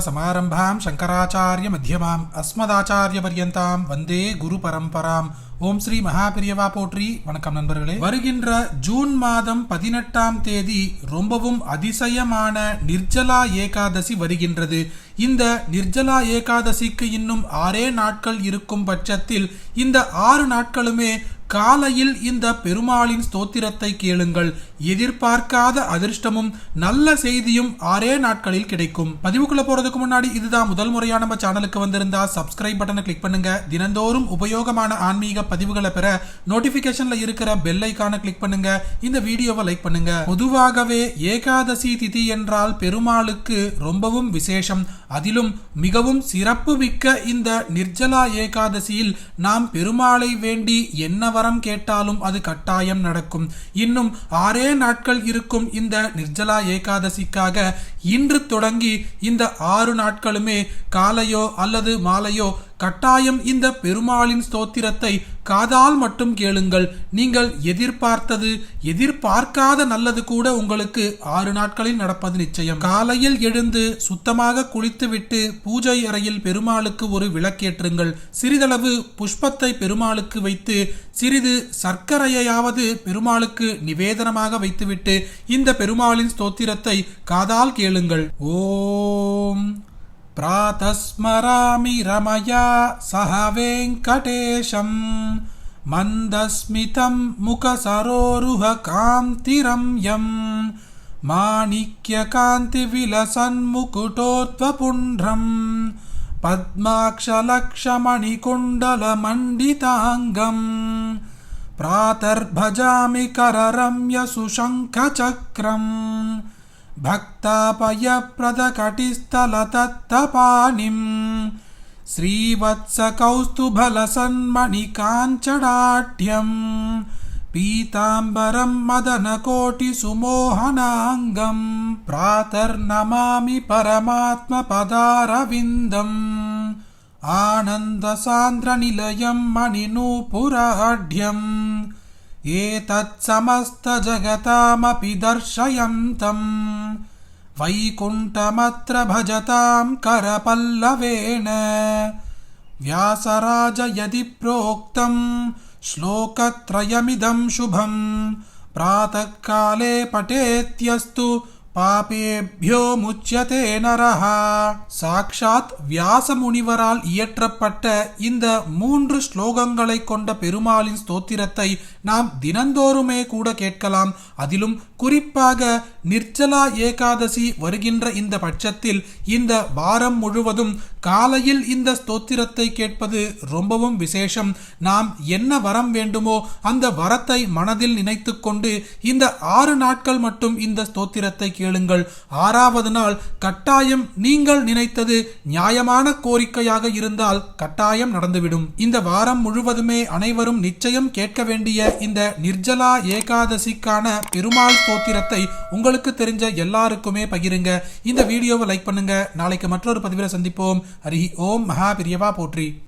సమారంభాం శంకరాచార్య మధ్యమాం అస్మదాచార్య పర్యంతం వందే గురు పరంపరాం ஓம் ஸ்ரீ மகாபிரியவா போற்றி. வணக்கம் நண்பர்களே. வருகின்ற ஜூன் மாதம் பதினெட்டாம் தேதி ரொம்பவும் அதிசயமான நிர்ஜலா ஏகாதசி வருகின்றது. இந்த நிர்ஜலா ஏகாதசிக்கு இன்னும் ஆறே நாட்கள் இருக்கும் பட்சத்தில் இந்த ஆறு நாட்களுமே காலையில் இந்த பெருமாளின் ஸ்தோத்திரத்தை கேளுங்கள். எதிர்பார்க்காத அதிர்ஷ்டமும் நல்ல செய்தியும் ஆறே நாட்களில் கிடைக்கும். பதிவுக்குள்ள போறதுக்கு முன்னாடி இதுதான் முதல் முறையா நம்ம சேனலுக்கு வந்திருந்தா சப்ஸ்கிரைப் பட்டனை கிளிக் பண்ணுங்க. தினந்தோறும் உபயோகமான ஆன்மீக பதிவுகளை பெற நோட்டிபிகேஷன்ல இருக்கிற பெல் ஐக்கான கிளிக் பண்ணுங்க. இந்த வீடியோவை லைக் பண்ணுங்க. பொதுவாகவே ஏகாதசி திதி என்றால் பெருமாளுக்கு ரொம்பவும் விசேஷம். அதிலும் மிகவும் சிறப்பு மிக்க இந்த நிர்ஜலா ஏகாதசியில் நாம் பெருமாளை வேண்டி என்ன வரம் கேட்டாலும் அது கட்டாயம் நடக்கும். இன்னும் ஆறே நாட்கள் இருக்கும் இந்த நிர்ஜலா ஏகாதசிக்காக இன்று தொடங்கி இந்த ஆறு நாட்களுமே காலையோ அல்லது மாலையோ கட்டாயம் இந்த பெருமாளின் ஸ்தோத்திரத்தை காதால் மட்டும் கேளுங்கள். நீங்கள் எதிர்பார்த்தது எதிர்பார்க்காத நல்லது கூட உங்களுக்கு ஆறு நாட்களில் நடப்பது நிச்சயம். காலையில் எழுந்து சுத்தமாக குளித்துவிட்டு பூஜை அறையில் பெருமாளுக்கு ஒரு விளக்கேற்றுங்கள். சிறிதளவு புஷ்பத்தை பெருமாளுக்கு வைத்து சிறிது சர்க்கரையாவது பெருமாளுக்கு நிவேதனமாக வைத்துவிட்டு இந்த பெருமாளின் ஸ்தோத்திரத்தை காதால் கேளுங்கள். ஓம் प्रातस्मरामि रमया सह वेङ्कटेशम् मन्दस्मितं मुखसरोरुहकान्तिरम्यम् माणिक्यकान्तिविलसन्मुकुटोत्वपुण्ड्रम् पद्माक्षलक्षमणिकुण्डलमण्डिताङ्गम् प्रातर्भजामि कररम्यसुशङ्खचक्रम् भक्तापयप्रदकटिस्थलतत्तपाणिम् श्रीवत्सकौस्तुभलसन्मणिकाञ्चडाढ्यम् पीताम्बरं मदनकोटिसुमोहनाङ्गम् प्रातर्नमामि परमात्मपदारविन्दम् आनन्दसान्द्रनिलयं मणिनूपुराढ्यम् एतत्समस्तजगतामपि दर्शयन्तम्। वैकुण्ठमत्र भजतां करपल्लवेन व्यासराज यदि प्रोक्तं श्लोकत्रयमिदं शुभं प्रातःकाले पठेत्यस्तु பாபேபியோ முச்சதே நரஹா. சாக்ஷாத் வியாச முனிவரால் இயற்றப்பட்ட இந்த மூன்று ஸ்லோகங்களை கொண்ட பெருமாளின் ஸ்தோத்திரத்தை நாம் தினந்தோறுமே கூட கேட்கலாம். அதிலும் குறிப்பாக நிர்ஜலா ஏகாதசி வருகின்ற இந்த பட்சத்தில் இந்த வாரம் முழுவதும் காலையில் இந்த ஸ்தோத்திரத்தை கேட்பது ரொம்பவும் விசேஷம். நாம் என்ன வரம் வேண்டுமோ அந்த வரத்தை மனதில் நினைத்து கொண்டு இந்த ஆறு நாட்கள் மட்டும் இந்த ஸ்தோத்திரத்தை கேளுங்கள். ஆறாவது நாள் கட்டாயம் நீங்கள் நினைத்தது நியாயமான கோரிக்கையாக இருந்தால் கட்டாயம் நடந்துவிடும். இந்த வாரம் முழுவதுமே அனைவரும் நிச்சயம் கேட்க வேண்டிய இந்த நிர்ஜலா ஏகாதசிக்கான பெருமாள் ஸ்தோத்திரத்தை உங்களுக்கு தெரிஞ்ச எல்லாருக்குமே பகிருங்க. இந்த வீடியோவை லைக் பண்ணுங்க. நாளைக்கு மற்றொரு பதிவில் சந்திப்போம். ஹரி ஓம் மகா பிரியவா போற்றி.